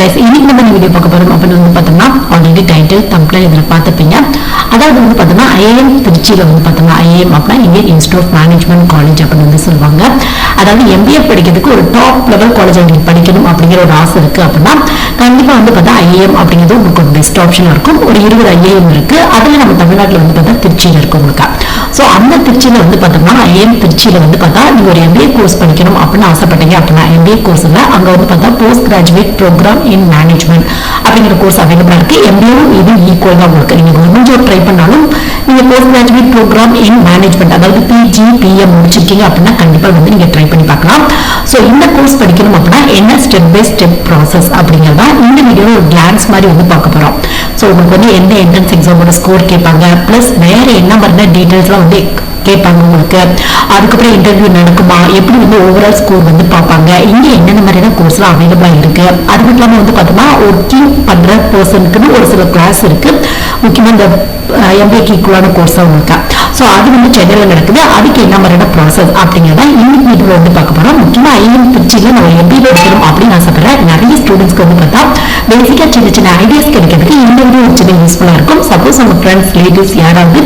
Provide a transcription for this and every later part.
Guys இன்னைக்கு நம்ம இந்த வீடியோ பார்க்க போறோம். அப்படின்னு வந்து பார்த்தோம்னா ஆல்ரெடி டைட்டில் தம்ப்ளைன் இதில் பார்த்துப்பீங்க அதாவது வந்து பார்த்தோம்னா ஐஏஎம் திருச்சியில் வந்து பார்த்தோம்னா ஐஏஎம் அப்படின்னா Indian institute of management college அப்படின்னு வந்து சொல்லுவாங்க. அதாவது எம்பிஏ படிக்கிறதுக்கு ஒரு டாப் லெவல் காலேஜ் உங்களுக்கு படிக்கணும் அப்படிங்கிற ஒரு ஆசை இருக்கு அப்படின்னா கண்டிப்பாக வந்து பார்த்தா ஐஏஎம் அப்படிங்கிறது உங்களுக்கு ஒரு பெஸ்ட் ஆப்ஷனாக இருக்கும். ஒரு இருபது ஐஏஎம் இருக்கு. அதில் நம்ம தமிழ்நாட்டில் வந்து பார்த்தா திருச்சியில் இருக்கும் உங்களுக்கு. ஸோ அந்த திருச்சியில் வந்து பார்த்தோம்னா ஐஏஎம் திருச்சியில் வந்து பார்த்தா நீங்கள் ஒரு எம்பிஏ கோர்ஸ் படிக்கணும் அப்படின்னு ஆசைப்பட்டீங்க அப்படின்னா எம்பிஏ கோர்ஸில் அங்கே வந்து பார்த்தா post graduate program in management அப்படிங்கிற கோர்ஸ் அவைலபிளா இருக்கு. எம்பிஏவும் இது ஈக்குவல் தான் உங்களுக்கு. நீங்க கவர்மெண்ட் ஜாப் ட்ரை பண்ணாலும் நீங்க post graduate program in management அதாவது பிஜி பிஎம் முடிச்சிருக்கீங்க அப்படின்னா கண்டிப்பா வந்து நீங்க ட்ரை பண்ணி பார்க்கலாம். ஸோ இந்த கோர்ஸ் படிக்கணும் அப்படின்னா என்ன ஸ்டெப் பை ஸ்டெப் ப்ராசஸ் அப்படிங்கிறதா இந்த வீடியோவில் ஒரு கிளான்ஸ் மாதிரி வந்து பார்க்க போறோம். ஸோ உங்களுக்கு வந்து எந்த என்ட்ரன்ஸ் எக்ஸாமோட ஸ்கோர் கேட்பாங்க ப்ளஸ் வேற என்ன மாதிரியான டீட்டெயில்ஸ்லாம் வந்து கேட்பாங்க உங்களுக்கு. அதுக்கப்புறம் இன்டர்வியூ நடக்குமா? எப்படி வந்து ஓவரால் ஸ்கோர் வந்து பார்ப்பாங்க? இங்க என்னென்ன மாதிரியான கோர்ஸ்லாம் அவைலபிளா இருக்கு? அது மட்டும் இல்லாம வந்து பார்த்தோம்னா ஒர்க்கிங் பண்ணுற பர்சனுக்குன்னு ஒரு சில கிளாஸ் இருக்கு. முக்கியமா இந்த எம்பிஏக்கு ஈக்குவலான கோர்ஸா உங்களுக்கு ஸோ அது வந்து சென்னையில் நடக்குது. அதுக்கு என்ன மாதிரியான ப்ராசஸ் அப்படிங்கிறத இன்னைக்கு வீடியோவில் வந்து பார்க்க போறோம். முக்கியமா ஐஎம் திருச்சியில் நம்ம எம்பிஏ படிக்கணும் அப்படின்னு ஆசைப்படுறேன் நிறைய ஸ்டூடெண்ட்ஸ்க்கு வந்து பார்த்தா பேசிக்கா சின்ன சின்ன ஐடியாஸ் கிடைக்கிறதுக்கு இந்த வீடியோ ஒரு சின்ன யூஸ்ஃபுல்லா இருக்கும். சப்போஸ் உங்க ஃப்ரெண்ட்ஸ் ரிலேட்டிவ்ஸ் யாராவது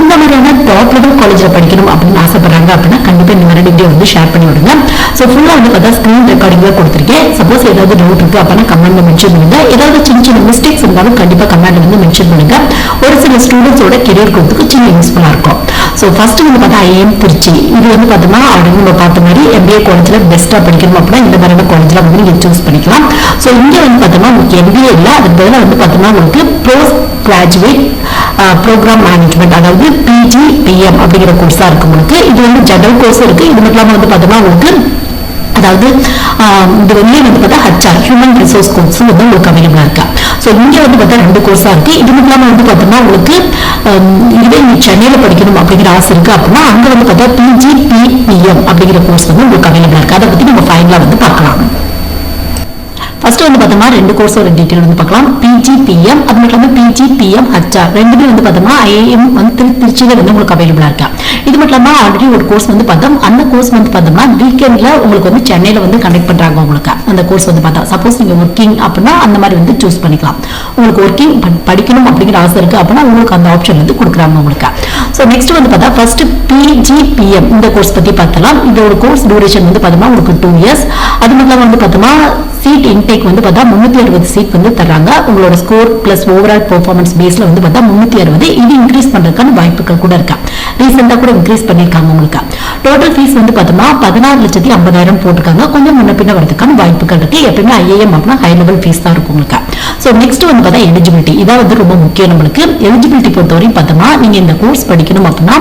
இந்த மாதிரியான டாப் லெவல் காலேஜில் படிக்கணும் அப்படின்னு ஆசைப்படுறாங்க அப்படின்னா கண்டிப்பா இந்த மாதிரி வீடியோ வந்து ஷேர் பண்ணி விடுங்க. ஸோ ஃபுல்லாக வந்து பார்த்தா ஸ்க்ரீன் ரெக்கார்டிங்காக கொடுத்துருக்கேன். சப்போஸ் ஏதாவது டவுட் இருக்கு அப்படின்னா கமெண்ட்ல மென்ஷன் பண்ணுங்க. ஏதாவது சின்ன சின்ன மிஸ்டேக்ஸ் இருந்தாலும் கண்டிப்பா கமெண்ட் வந்து மென்ஷன் பண்ணுங்க. ஒரு சில ஸ்டூடெண்ட்ஸோட கெரியர் கொடுத்துக்கு சின்ன யூஸ்ஃபுல்லாக இருக்கும். ஸோ ஃபஸ்ட்டு வந்து பார்த்தா ஐஎம் திருச்சி. இது வந்து பார்த்தோம்னா ஆல்ரெடி நம்ம பார்த்த மாதிரி எம்பிஏ காலேஜில் பெஸ்ட்டாக படிக்கணும் அப்படின்னா இந்த மாதிரியான காலேஜில் வந்து நீங்கள் சூஸ் பண்ணிக்கலாம். ஸோ இங்கே வந்து பார்த்தோம்னா உங்களுக்கு எம்பிஏ இல்லை. அதுக்கு பதிலாக வந்து பார்த்தோம்னா உங்களுக்கு போஸ்ட் கிராஜுவேட் ப்ரோக்ராம் மேனேஜ்மெண்ட் அதாவது பிஜி பிஎம் அப்படிங்கிற கோர்ஸாக இருக்கும் உங்களுக்கு. இது வந்து ஜெனரல் கோர்ஸ் இருக்குது இது மட்டும் இல்லாமல் வந்து பார்த்தோம்னா உங்களுக்கு அதாவது இது வந்து வந்து பார்த்தா ஹச்ஆர் ஹியூமன் ரிசோர்ஸ் கோர்ஸ் வந்து உங்களுக்கு அவைலபிளாக இருக்கு. ஸோ இங்கே வந்து பார்த்தா ரெண்டு கோர்ஸா இருக்கு. இது மட்டும் இல்லாமல் வந்து பார்த்தோம்னா உங்களுக்கு இதுவே நீ சென்னையில படிக்கணும் அப்படிங்கிற ஆசை இருக்கு. அப்படின்னா அங்க வந்து பார்த்தா பிஜி அப்படிங்கிற கோர்ஸ் வந்து உங்களுக்கு அவைலபிளா இருக்கு. அதை பத்தி நம்ம ஃபைனலா வந்து பார்க்கலாம். ஃபர்ஸ்ட் வந்து பார்த்தோம்னா ரெண்டு கோர்ஸோட டீட்டெயில் வந்து பார்க்கலாம். பிஜிபிஎம் அது மட்டும் இல்லாமல் பிஜிபிஎம் ஹச்ஆர் ரெண்டுமே வந்து பார்த்தோம்னா ஐஏஎம் வந்து திரு திருச்சியில் வந்து உங்களுக்கு அவைலபிளாக இருக்கா? இது மட்டும் இல்லாமல் ஆல்ரெடி ஒரு கோர்ஸ் வந்து பார்த்தோம். அந்த கோர்ஸ் வந்து பார்த்தோம்னா வீக்கெண்டில் உங்களுக்கு வந்து சென்னையில் வந்து கண்டக்ட் பண்ணுறாங்க உங்களுக்கு. அந்த கோர்ஸ் வந்து பார்த்தா சப்போஸ் நீங்கள் ஒர்க்கிங் அப்படின்னா அந்த மாதிரி வந்து சூஸ் பண்ணிக்கலாம். உங்களுக்கு ஒர்க்கிங் படிக்கணும் அப்படிங்கிற ஆசை இருக்குது அப்படின்னா உங்களுக்கு அந்த ஆப்ஷன் வந்து கொடுக்குறாங்க உங்களுக்கு. ஸோ நெக்ஸ்ட் வந்து பார்த்தா ஃபர்ஸ்ட் பிஜிபிஎம் இந்த கோர்ஸ் பற்றி பார்த்தலாம் இதோட கோர்ஸ் டியூரேஷன் வந்து பார்த்தோம்னா உங்களுக்கு டூ இயர்ஸ் அது மட்டும் இல்லாமல் வந்து பார்த்தோம்னா சீட் இன்டேக் வந்து பார்த்தா முன்னூத்தி அறுபது சீட் வந்து தர்றாங்க. உங்களோட ஸ்கோர் பிளஸ் ஓவரால் பெர்ஃபார்மன்ஸ் பேஸ்ல வந்து பார்த்தா முன்னூத்தி அறுபது. இது இன்க்ரீஸ் பண்றதுக்கான வாய்ப்புகள் கூட இருக்கா? ரீசெண்டாக கூட இன்க்ரீஸ் பண்ணியிருக்காங்க உங்களுக்கு. டோட்டல் ஃபீஸ் வந்து பார்த்தோம்னா பதினாறு லட்சத்தி ஐம்பதாயிரம் போட்டிருக்காங்க. கொஞ்சம் முன்ன பின்ன வரதுக்கான வாய்ப்புகள் இருக்கு. எப்பயுமே ஐஏஎம் அப்படின்னா ஹை லெவல் ஃபீஸ் தான் இருக்கும் உங்களுக்கு. ஸோ நெக்ஸ்ட் வந்து பார்த்தா எலிஜிபிலிட்டி இதான் வந்து ரொம்ப முக்கியம் நம்மளுக்கு. எலிஜிபிலிட்டி பொறுத்தவரையும் பார்த்தோம்னா நீங்க இந்த கோர்ஸ் படிக்கணும் அப்படின்னா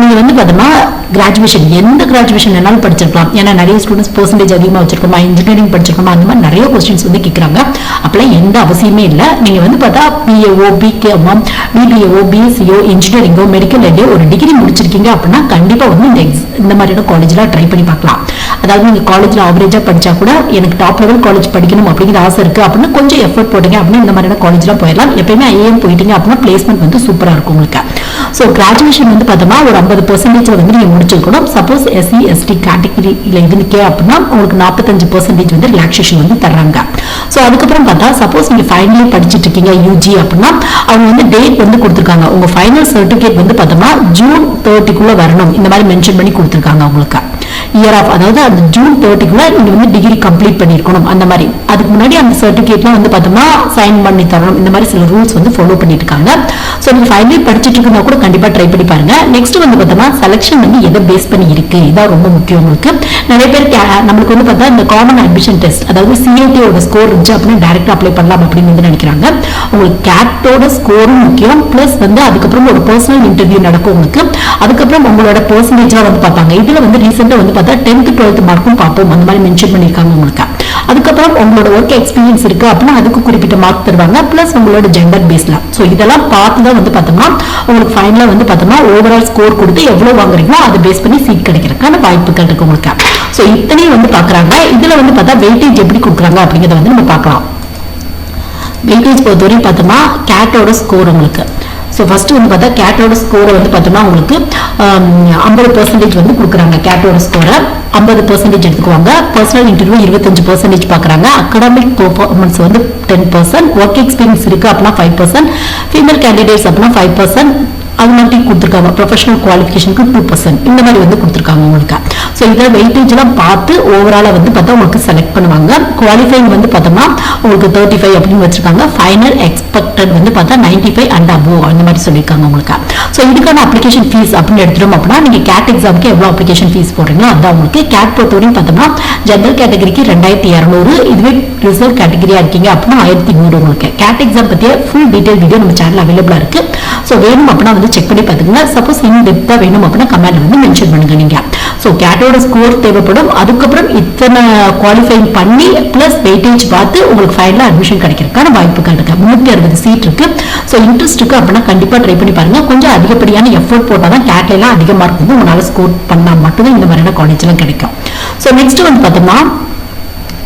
நீங்க வந்து பார்த்தோம்னா கிராஜுவேஷன் எந்த கிராஜுவேஷன் வேணாலும் படிச்சிருக்கலாம். ஏன்னா நிறைய ஸ்டூடெண்ட்ஸ் பெர்சன்டேஜ் அதிகமாக வச்சிருக்கோமா? இன்ஜினியரிங் படிச்சிருக்கோமா? அந்த மாதிரி நிறைய கொஸ்டின்ஸ் வந்து கேட்குறாங்க அப்பெல்லாம் எந்த அவசியமே இல்லை. நீங்கள் வந்து பார்த்தா பிஏஓ பிகேஎம்ஓ பிபிஏஓ பிஎஸ்சிஓ இன்ஜினியரிங்கோ மெடிக்கல் எடோ ஒரு டிகிரி முடிச்சிருக்கீங்க அப்படின்னா கண்டிப்பாக வந்து இந்த எக்ஸ் இந்த மாதிரியான காலேஜ்லாம் ட்ரை பண்ணி பார்க்கலாம். அதாவது நீங்கள் காலேஜில் ஆவரேஜாக படிச்சா கூட எனக்கு டாப் லெவல் காலேஜ் படிக்கணும் அப்படிங்கிற ஆசை இருக்குது அப்படின்னு கொஞ்சம் எஃபர்ட் போட்டீங்க அப்படின்னு இந்த மாதிரியான காலேஜ்லாம் போயிடலாம். எப்பயுமே ஐஏஎம் போயிட்டீங்க அப்படின்னா பிளேஸ்மெண்ட் வந்து சூப்பராக இருக்கும் உங்களுக்கு. ஸோ கிராஜுவேஷன் வந்து பார்த்தோம்னா ஒரு ஐம்பது பர்சன்டேஜ் வந்து நீங்கள் முடிச்சிருக்கணும். சப்போஸ் எஸ்சி எஸ்டி கேட்டகரியில் இருந்துக்கே அப்படின்னா உங்களுக்கு நாற்பத்தஞ்சு பர்சன்டேஜ் வந்து ரிலாக்ஸேஷன் வந்து தர்றாங்க. ஸோ அதுக்கப்புறம் பார்த்தா சப்போஸ் நீங்க ஃபைனலி படிச்சிட்டு இருக்கீங்க யூஜி அப்படின்னா அவங்க வந்து டேட் வந்து கொடுத்துருக்காங்க. உங்க ஃபைனல் சர்டிஃபிகேட் வந்து பார்த்தோம்னா ஜூன் தேர்ட்டிக்குள்ளே வரணும். இந்த மாதிரி மென்ஷன் பண்ணி கொடுத்துருக்காங்க அவங்களுக்கு. இயர் ஆஃப் அதாவது அந்த ஜூன் தேர்ட்டிக்குள்ளே நீங்கள் வந்து டிகிரி கம்ப்ளீட் பண்ணிருக்கணும் அந்த மாதிரி. அதுக்கு முன்னாடி அந்த சர்டிஃபிகேட்லாம் வந்து பார்த்தோம்னா சைன் பண்ணி தரணும். இந்த மாதிரி சில ரூல்ஸ் வந்து ஃபாலோ பண்ணியிருக்காங்க. ஸோ ஸோ ஃபைவ் ஃபைனலி படிச்சிட்டு இருந்தா கூட கண்டிப்பாக ட்ரை பண்ணி பாருங்க. நெக்ஸ்ட் வந்து பார்த்தோம்னா செலெக்ஷன் வந்து எதை பேஸ் பண்ணி இருக்கு? இதான் ரொம்ப முக்கியம் உங்களுக்கு. நிறைய பேர் நம்மளுக்கு வந்து பார்த்தா இந்த காமன் அட்மிஷன் டெஸ்ட் அதாவது சிஐடியோட ஸ்கோர் இருந்துச்சு அப்படின்னா டேரக்டாக அப்ளை பண்ணலாம் அப்படின்னு வந்து நினைக்கிறாங்க. உங்களுக்கு கேட்டோட ஸ்கோரும் முக்கியம். ப்ளஸ் வந்து அதுக்கப்புறம் ஒரு பர்சனல் இன்டர்வியூ நடக்கும் உங்களுக்கு. அதுக்கப்புறம் உங்களோட பர்சன்டேஜாக வந்து பார்ப்பாங்க. இதில் வந்து ரீசெண்டாக வந்து பார்த்தா டென்த் டுவெல்த் மார்க்கும் பார்ப்போம் அந்த மாதிரி மென்ஷன் பண்ணியிருக்காங்க உங்களுக்கு. அதுக்கப்புறம் உங்களோட ஒர்க் எக்ஸ்பீரியன்ஸ் இருக்கு அப்படின்னா அதுக்கு குறிப்பிட்ட மார்க் தருவாங்க. பிளஸ் உங்களோட ஜெண்டர் பேஸ்ல ஸோ இதெல்லாம் பார்த்து தான் வந்து பார்த்தோம்னா உங்களுக்கு ஃபைனலாக வந்து பார்த்தோம்னா ஓவரால் ஸ்கோர் கொடுத்து எவ்வளோ வாங்குறீங்களோ அதை பேஸ் பண்ணி சீட் கிடைக்கிறதுக்கான வாய்ப்புகள் இருக்கு உங்களுக்கு. ஸோ இத்தனையும் வந்து பார்க்கறாங்க. இதில் வந்து பார்த்தா வெயிட்டேஜ் எப்படி கொடுக்குறாங்க அப்படிங்கிறத வந்து நம்ம பார்க்கலாம். வெயிட்டேஜ் பொறுத்தவரையும் பார்த்தோம்னா கேட்டோட ஸ்கோர் உங்களுக்கு. ஸோ ஃபஸ்ட்டு வந்து பார்த்தா கேட்டோட ஸ்கோரை வந்து பார்த்தோம்னா உங்களுக்கு ஐம்பது பர்சன்டேஜ் வந்து கொடுக்குறாங்க. கேட்டோட ஸ்கோரை ஐம்பது பர்சன்டேஜ் எடுத்துக்குவாங்க. பர்சனல் இன்டர்வியூ இருபத்தஞ்சு பர்சன்டேஜ் பார்க்குறாங்க. அகடாமிக் பர்ஃபார்மன்ஸ் வந்து டென் பர்சன்ட் ஒர்க் எக்ஸ்பீரியன்ஸ் இருக்குது அப்படின்னா ஃபைவ் பர்சன்ட் ஃபீமேல் கேண்டிடேட்ஸ் அப்படின்னா ஃபைவ் பர்சன்ட் அது மாதிரி கொடுத்துருக்காங்க. ப்ரொஃபஷனல் குவாலிஃபிகேஷனுக்கு டூ பர்சன்ட் இந்த மாதிரி வந்து கொடுத்துருக்காங்க உங்களுக்கு. ஸோ இதில் வெயிட்டேஜ்லாம் பார்த்து ஓவராலாக வந்து பார்த்தா உங்களுக்கு செலக்ட் பண்ணுவாங்க. குவாலிஃபைங் வந்து பார்த்தோம்னா உங்களுக்கு தேர்ட்டி ஃபைவ் அப்படின்னு வச்சிருக்காங்க. ஃபைனல் எக்ஸ்பெக்டட் வந்து பார்த்தா நைன்டி ஃபைவ் அண்ட் அபோவ் அந்த மாதிரி சொல்லியிருக்காங்க உங்களுக்கு. ஸோ இதுக்கான அப்ளிகேஷன் ஃபீஸ் அப்படின்னு எடுத்துட்டோம் அப்படின்னா நீங்கள் கேட் எக்ஸாமுக்கு எவ்வளோ அப்ளிகேஷன் ஃபீஸ் போடுறீங்களோ அதான் உங்களுக்கு. கேட் பொறுத்தவரையும் பார்த்தோம்னா ஜென்ரல் கேட்டகரிக்கு ரெண்டாயிரத்தி இரநூறு இதுவே ரிசர்வ் கேட்டகரியாக இருக்கீங்க அப்படின்னா ஆயிரத்தி நூறு உங்களுக்கு. கேட் எக்ஸாம் பற்றிய ஃபுல் டீட்டெயில் வீடியோ நம்ம சேனல் அவைலபிளாக இருக்குது ஸோ வேணும் அப்படின்னா வந்து செக் பண்ணி பார்த்துக்கோங்க. சப்போஸ் இன் டெப்த்தாக வேணும் அப்படின்னா கமெண்ட் வந்து மென்ஷன் பண்ணுங்க நீங்கள் ஸோ கேட்டோட ஸ்கோர் தேவைப்படும். அதுக்கப்புறம் இத்தனை குவாலிஃபைங் பண்ணி ப்ளஸ் வெயிட்டேஜ் பார்த்து உங்களுக்கு ஃபைனலாக அட்மிஷன் கிடைக்கிறதுக்கான வாய்ப்புகள் இருக்குது முன்னூற்றி அறுபது சீட் இருக்கு. ஸோ இன்ட்ரெஸ்ட் இருக்கு அப்படின்னா கண்டிப்பாக ட்ரை பண்ணி பாருங்கள் கொஞ்சம் அதிகப்படியான எஃபோர்ட் போட்டால் தான் கேட்லாம் அதிக மார்க் வந்து உங்களால் ஸ்கோர் பண்ணால் மட்டும்தான் இந்த மாதிரியான காலேஜ்லாம் கிடைக்கும். ஸோ நெக்ஸ்ட் வந்து பார்த்தோம்னா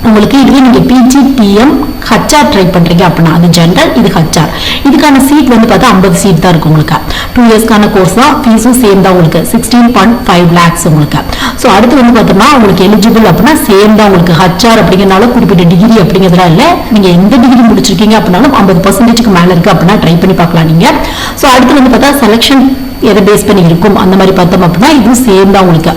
உங்களுக்கு இதுவே நீங்கள் பிஜி பிஎம் ஹச்ஆர் ட்ரை பண்ணுறீங்க அப்படின்னா அது ஜென்ரல் இது ஹச்ஆர் இதுக்கான சீட் வந்து பார்த்தா ஐம்பது சீட் தான் இருக்கும் உங்களுக்கு. டூ இயர்ஸ்க்கான கோர்ஸ் தான் ஃபீஸும் சேம் தான் உங்களுக்கு. சிக்ஸ்டீன் பாயிண்ட் ஃபைவ் லேக்ஸ் உங்களுக்கு. ஸோ அடுத்து வந்து பார்த்தோம்னா உங்களுக்கு எலிஜிபிள் அப்படின்னா சேம் தான் உங்களுக்கு. ஹச்ஆர் அப்படிங்கிறனால குறிப்பிட்ட டிகிரி அப்படிங்கிறதுலாம் இல்லை. நீங்கள் எந்த டிகிரி முடிச்சிருக்கீங்க அப்படின்னாலும் ஐம்பது பர்சன்டேஜ்க்கு மேலே இருக்குது அப்படின்னா ட்ரை பண்ணி பார்க்கலாம் நீங்கள் ஸோ அடுத்து வந்து பார்த்தா செலெக்ஷன் எதை பேஸ் பண்ணி இருக்கும் அந்த மாதிரி பார்த்தோம் அப்படின்னா இதுவும் சேம் தான் உங்களுக்கு.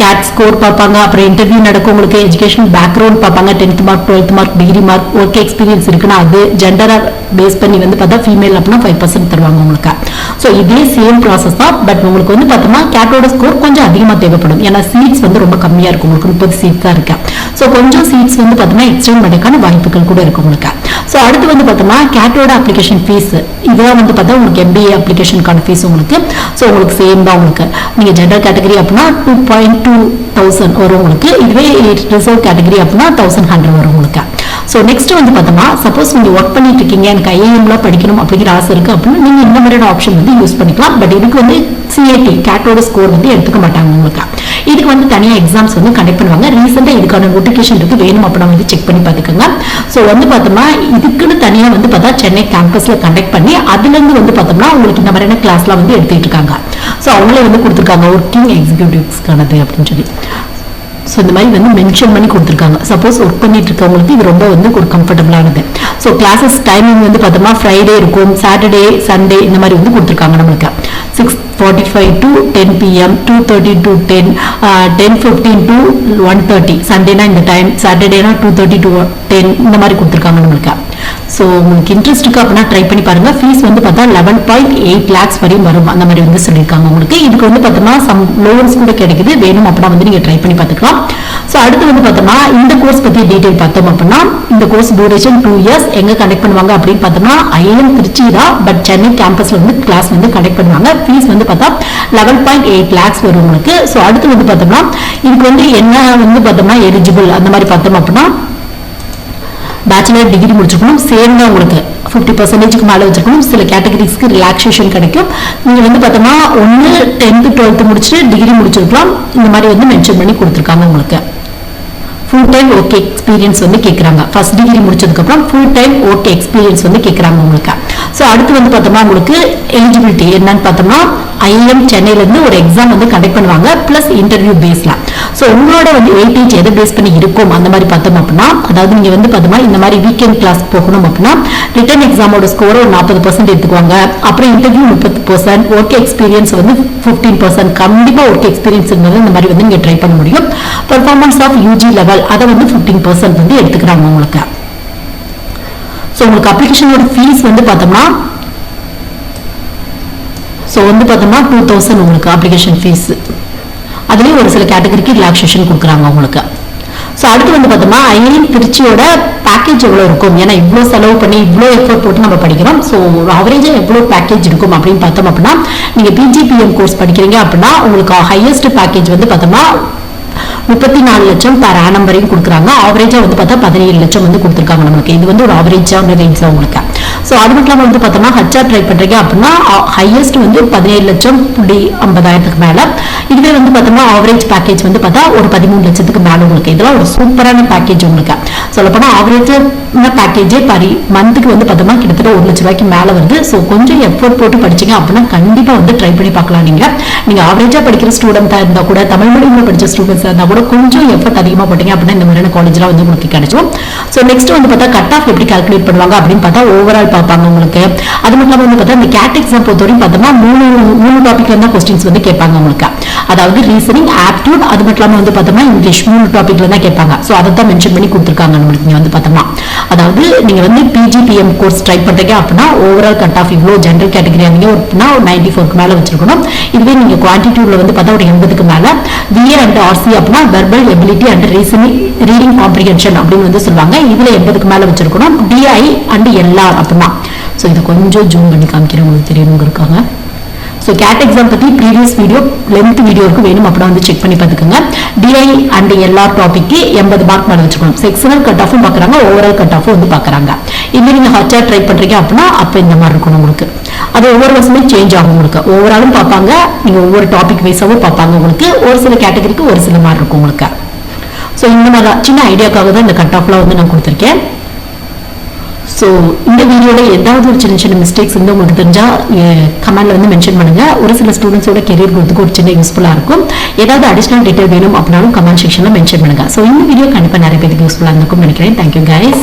கேட் ஸ்கோர் பார்ப்பாங்க. அப்புறம் இன்டர்வியூ நடக்கும். உங்களுக்கு எஜுகேஷன் பேக்ரவுண்ட் பார்ப்பாங்க. Tenth mark twelfth mark degree mark work experience இருக்குன்னா அது ஜெண்டரை பேஸ் பண்ணி வந்து பார்த்தா ஃபீமேல் அப்படின்னா ஃபைவ் பர்சன்ட் தருவாங்க உங்களுக்கு. ஸோ இதே சேம் ப்ராசஸ் தான். பட் உங்களுக்கு வந்து பார்த்தோம்னா கேட்டோட ஸ்கோர் கொஞ்சம் அதிகமாக தேவைப்படும். ஏன்னா சீட்ஸ் வந்து ரொம்ப கம்மியாக இருக்கும். உங்களுக்கு முப்பது சீட் தான் இருக்கு. ஸோ கொஞ்சம் சீட்ஸ் வந்து பார்த்தோம்னா எக்ஸ்டெண்ட் பண்ணுறதுக்கான வாய்ப்புகள் கூட இருக்கு உங்களுக்கு. ஸோ அடுத்து வந்து பார்த்தோம்னா கேட்டோட அப்ளிகேஷன் ஃபீஸ் இதெல்லாம் வந்து பார்த்தா உங்களுக்கு எம்பிஏ அப்ளிகேஷனுக்கான ஃபீஸ் உங்களுக்கு. ஸோ உங்களுக்கு சேம் தான் உங்களுக்கு. நீங்கள் ஜென்ரல் கேட்டகரி அப்படின்னா டூ பாயிண்ட் டூ தௌசண்ட் வரும் உங்களுக்கு இதுவே ரிசர்வ் கேட்டகரி அப்படின்னா தௌசண்ட் ஹண்ட்ரட் வரும் உங்களுக்கு ஸோ நெக்ஸ்ட் வந்து பார்த்தோம்னா சப்போஸ் நீங்கள் ஒர்க் பண்ணிட்டு இருக்கீங்க எனக்கு ஐஏஎம்லாம் படிக்கணும் அப்படிங்கிற ஆசை இருக்குது அப்படின்னா நீங்கள் இந்த மாதிரியான ஆப்ஷன் வந்து யூஸ் பண்ணிக்கலாம். பட் இதுக்கு வந்து சிஏடி கேட்டோட ஸ்கோர் வந்து எடுத்துக்க மாட்டாங்க உங்களுக்கு. இதுக்கு வந்து தனியாக எக்ஸாம்ஸ் வந்து கண்டக்ட் பண்ணுவாங்க. ரீசெண்டாக இதுக்கான நோட்டிஃபிகேஷன் இருக்கு. வேணும் அப்படின்னா வந்து செக் பண்ணி பார்த்துக்கோங்க. ஸோ வந்து பார்த்தோம்னா இதுக்குன்னு தனியாக வந்து பார்த்தா சென்னை கேம்பஸில் கண்டக்ட் பண்ணி அதுலேருந்து வந்து பார்த்தோம்னா உங்களுக்கு இந்த மாதிரியான கிளாஸ்லாம் வந்து எடுத்துகிட்டு இருக்காங்க. ஸோ அவங்களே வந்து கொடுத்துருக்காங்க. ஒர்க்கிங் எக்ஸிக்யூட்டிவ்ஸ்க்கானது அப்படின்னு சொல்லி. ஸோ இந்த மாதிரி வந்து மென்ஷன் பண்ணி கொடுத்துருக்காங்க. சப்போஸ் ஒர்க் பண்ணிட்டு இருக்கவங்களுக்கு இது ரொம்ப வந்து ஒரு கம்ஃபர்டபுளானது ஸோ கிளாஸஸ் டைமிங் வந்து பார்த்தோம்னா ஃப்ரைடே இருக்கும். சாட்டர்டே சண்டே இந்த மாதிரி வந்து கொடுத்துருக்காங்க நம்மளுக்கு. Six forty five to ten PM two thirty to ten ten fifteen to one thirty சண்டேனா இந்த டைம் சாட்டர்டேனா டூ தேர்ட்டி டு டென் இந்த மாதிரி கொடுத்துருக்காங்க நம்மளுக்கு. ஸோ உங்களுக்கு இன்ட்ரெஸ்ட் இருக்கு அப்படின்னா ட்ரை பண்ணி பாருங்க. ஃபீஸ் வந்து பார்த்தா லெவன் பாயிண்ட் எயிட் லேக்ஸ் வரையும் வரும். அந்த மாதிரி வந்து சொல்லியிருக்காங்க உங்களுக்கு. இதுக்கு வந்து பார்த்தோம்னா சம் லோன்ஸ் கூட கிடைக்குது. வேணும் அப்படின்னா வந்து நீங்கள் ட்ரை பண்ணி பார்த்துக்கலாம். ஸோ அடுத்து வந்து பார்த்தோம்னா இந்த கோர்ஸ் பற்றி டீட்டெயில் பார்த்தோம் அப்படின்னா இந்த கோர்ஸ் டூரேஷன் டூ இயர்ஸ் எங்கே கண்டக்ட் பண்ணுவாங்க அப்படின்னு பார்த்தோம்னா ஐஎம் திருச்சி தான். பட் சென்னை கேம்பஸில் வந்து கிளாஸ் வந்து கண்டக்ட் பண்ணுவாங்க. ஃபீஸ் வந்து பார்த்தா லெவன் பாயிண்ட் எயிட் லேக்ஸ் வரும் உங்களுக்கு. ஸோ அடுத்து வந்து பார்த்தோம்னா இதுக்கு வந்து என்ன வந்து பார்த்தோம்னா எலிஜிபிள் அந்த மாதிரி பார்த்தோம் அப்படின்னா பேச்சுலர் டிகிரி முடிச்சிருக்கணும். சேம் தான் உங்களுக்கு ஃபிஃப்டி பர்சன்டேஜ்க்கு மேலே வச்சிருக்கணும். சில கேட்டகரிஸ்க்கு ரிலாக்ஸேஷன் கிடைக்கும். நீங்கள் வந்து பார்த்தோம்னா ஒன்று டென்த்து டுவெல்த்து முடிச்சுட்டு டிகிரி முடிச்சிருக்கலாம். இந்த மாதிரி வந்து மென்ஷன் பண்ணி கொடுத்துருக்காங்க உங்களுக்கு. ஃபுல் டைம் ஓகே எக்ஸ்பீரியன்ஸ் வந்து கேட்குறாங்க ஃபர்ஸ்ட் டிகிரி முடிச்சதுக்கப்புறம் ஃபுல் டைம் ஓகே எக்ஸ்பீரியன்ஸ் வந்து கேட்குறாங்க உங்களுக்கு. ஸோ அடுத்து வந்து பார்த்தோம்னா உங்களுக்கு எலிஜிபிலிட்டி என்னன்னு பார்த்தோம்னா ஐஎம் சென்னையிலேருந்து ஒரு எக்ஸாம் வந்து கண்டக்ட் பண்ணுவாங்க. ப்ளஸ் இன்டர்வியூ பேஸ்லாம் ஸோ உங்களோட வந்து வெயிட்டேஜ் எதை பேஸ் பண்ணி இருக்கும் அந்த மாதிரி பார்த்தோம் அப்படின்னா அதாவது நீங்கள் வந்து பார்த்தோம்னா இந்த மாதிரி வீக்கெண்ட் கிளாஸ் போகணும் அப்படின்னா ரிட்டர்ன் எக்ஸாமோட ஸ்கோர் ஒரு நாற்பது பர்சன்ட் எடுத்துக்குவாங்க. அப்புறம் இன்டர்வியூ முப்பது பர்சன்ட் ஒர்க் எக்ஸ்பீரியன்ஸ் வந்து ஃபிஃப்டீன் பர்சன்ட் கண்டிப்பாக ஒர்க் எக்ஸ்பீரியன்ஸ் இருந்தது இந்த மாதிரி வந்து நீங்கள் ட்ரை பண்ண முடியும். பர்ஃபார்மன்ஸ் ஆஃப் யூஜி லெவல் அதை வந்து ஃபிஃப்டீன் பர்சன்ட் வந்து எடுத்துக்கிறாங்க உங்களுக்கு. ஸோ உங்களுக்கு அப்ளிகேஷனோட ஃபீஸ் வந்து பார்த்தோம்னா ஸோ வந்து பார்த்தோம்னா டூ தௌசண்ட் உங்களுக்கு அப்ளிகேஷன் ஃபீஸ் அதுலேயும் ஒரு சில கேட்டகரிக்கு ரிலாக்ஸேஷன் கொடுக்குறாங்க அவங்களுக்கு. ஸோ அடுத்து வந்து பார்த்தோம்னா ஐஐஎம் திருச்சியோட பேக்கேஜ் எவ்வளோ இருக்கும்? ஏன்னா இவ்வளோ செலவு பண்ணி இவ்வளோ எஃபர்ட் போட்டு நம்ம படிக்கிறோம். ஸோ ஒரு அவரேஜாக எவ்வளோ பேக்கேஜ் இருக்கும் அப்படின்னு பார்த்தோம் அப்படின்னா நீங்கள் பிஜிபிஎம் கோர்ஸ் படிக்கிறீங்க அப்படின்னா உங்களுக்கு ஹையஸ்ட் பேக்கேஜ் வந்து பார்த்தோம்னா முப்பத்தி நாலு லட்சம் பர் ஆனம் வரையும் கொடுக்குறாங்க. ஆவரேஜா வந்து பார்த்தா பதினேழு லட்சம் வந்து கொடுத்துருக்காங்க நம்மளுக்கு இது வந்து ஒரு ஆவரேஜான ரேஞ்ச் தான் உங்களுக்கு. ஸோ அது மட்டும் இல்லாமல் வந்து பார்த்தோம்னா ஹச்ஆர் ட்ரை பண்றீங்க அப்படின்னா ஹையஸ்ட் வந்து பதினேழு லட்சம் புள்ளி ஐம்பதாயிரத்துக்கு மேல. இதுவே வந்து பார்த்தோம்னா ஆவரேஜ் பேக்கேஜ் வந்து பார்த்தா ஒரு பதிமூணு லட்சத்துக்கு மேல உங்களுக்கு. இதெல்லாம் ஒரு சூப்பரான பேக்கேஜ் உங்களுக்கு. சொல்லப்போனால் ஆவரேஜ் பேக்கேஜே பரி மந்த்துக்கு வந்து பார்த்தோம்னா கிட்டத்தட்ட ஒரு லட்ச ரூபாய்க்கு மேல வருது. ஸோ கொஞ்சம் எஃபோர்ட் போட்டு படிச்சீங்க அப்படின்னா கண்டிப்பா வந்து ட்ரை பண்ணி பார்க்கலாம் நீங்க. நீங்க ஆவரேஜா படிக்கிற ஸ்டூடெண்ட்டாக இருந்தால் கூட தமிழ் மொழியில் படிச்ச ஸ்டூடெண்ட்ஸாக இருந்தால் கூட கொஞ்சம் எஃபர்ட் அதிகமாக போட்டீங்க அப்படின்னா இந்த மாதிரியான காலேஜ்லாம் வந்து உங்களுக்கு கிடைச்சிடும் ஸோ நெக்ஸ்ட் வந்து பார்த்தா கட் ஆஃப் எப்படி கால்குலேட் பண்ணுவாங்க அப்படின்னு பார்த்தா ஓவரால் பார்ப்பாங்க உங்களுக்கு. அது மட்டும் இல்லாமல் வந்து பார்த்தா இந்த கேட் எக்ஸாம் பொறுத்தவரைக்கும் பார்த்தோம்னா மூணு மூணு டாபிக்ல இருந்தா கொஸ்டின்ஸ் வந்து கேட்பாங்க உங்களுக்கு. அதாவது ரீசனிங் ஆப்டியூட் அது மட்டும் இல்லாமல் வந்து பார்த்தோம்னா இங்கிலீஷ் மூணு டாபிக்ல தான் கேட்பாங்க. ஸோ அதை தான் மென்ஷன் பண்ணி கொடுத்துருக்காங்க நம்மளுக்கு நீங்கள் வந்து பார்த்தோம்னா. அதாவது நீங்கள் வந்து பிஜிபிஎம் கோர்ஸ் ட்ரை பண்ணுறீங்க அப்படின்னா ஓவரால் கட் ஆஃப் இவ்வளோ ஜென்ரல் கேட்டகரி இருந்தீங்க அப்படின்னா ஒரு நைன்டி ஃபோருக்கு மேலே வச்சிருக்கணும். இதுவே நீங்கள் குவான்டிடியூட்ல வந்து பார்த்தா ஒரு எண்பதுக்கு மேலே. விஏ அண்ட் ஆர்சி அப்படின்னா verbal ability and reasoning reading comprehension அப்படின்னு வந்து சொல்லுவாங்க. இதுல எண்பதுக்கு மேல வச்சிருக்கணும். டிஐ அண்ட் எல்ஆர் அப்படின்னா. ஸோ இதை கொஞ்சம் ஜூம் பண்ணி காமிக்கிறேன். உங்களுக்கு தெரியணுங்க இருக்காங்க ஸோ கேட் எக்ஸாம் பற்றி ப்ரீவியஸ் வீடியோ லென்த் வீடியோவுக்கு வேணும். அப்படின்னா வந்து செக் பண்ணி பார்த்துக்கோங்க. டிஐ அண்ட் எல்லா டாபிக்கு எண்பது மார்க் மேலே வச்சுக்கணும் செக்ஷனல் கட் ஆஃபும் பார்க்குறாங்க. ஓவரால் கட் ஆஃபும் வந்து பார்க்குறாங்க. இதுவே நீங்கள் ஹச்ஆர் ட்ரை பண்ணுறீங்க அப்படின்னா அப்போ இந்த மாதிரி இருக்கணும் உங்களுக்கு. அது ஒவ்வொரு வருஷமே சேஞ்ச் ஆகும் உங்களுக்கு. ஓவராலும் பார்ப்பாங்க. நீங்கள் ஒவ்வொரு டாபிக் வைஸாகவும் பார்ப்பாங்க உங்களுக்கு. ஒரு சில கேட்டகரிக்கு ஒரு சில மாதிரி இருக்கும் உங்களுக்கு. ஸோ இந்த மாதிரி சின்ன ஐடியாக்காக தான் இந்த கட் ஆஃப்லாம் வந்து நான் கொடுத்துருக்கேன். ஸோ இந்த வீடியோல ஏதாவது ஒரு சின்ன சின்ன மிஸ்டேக்ஸ் வந்து உங்களுக்கு தெரிஞ்சா கமெண்ட்ல வந்து மென்ஷன் பண்ணுங்க. ஒரு சில ஸ்டூடெண்ட்ஸோட கெரியர் growth-க்கு ஒரு சின்ன யூஸ்ஃபுல்லாக இருக்கும். ஏதாவது அடிஷனல் டீட்டெயில் வேணும் அப்படின்னாலும் கமெண்ட் செக்ஷனில் மென்ஷன் பண்ணுங்க. ஸோ இந்த வீடியோ கண்டிப்பாக நிறைய பேருக்கு யூஸ்ஃபுல்லா இருந்திருக்கும் நினைக்கிறேன். Thank you guys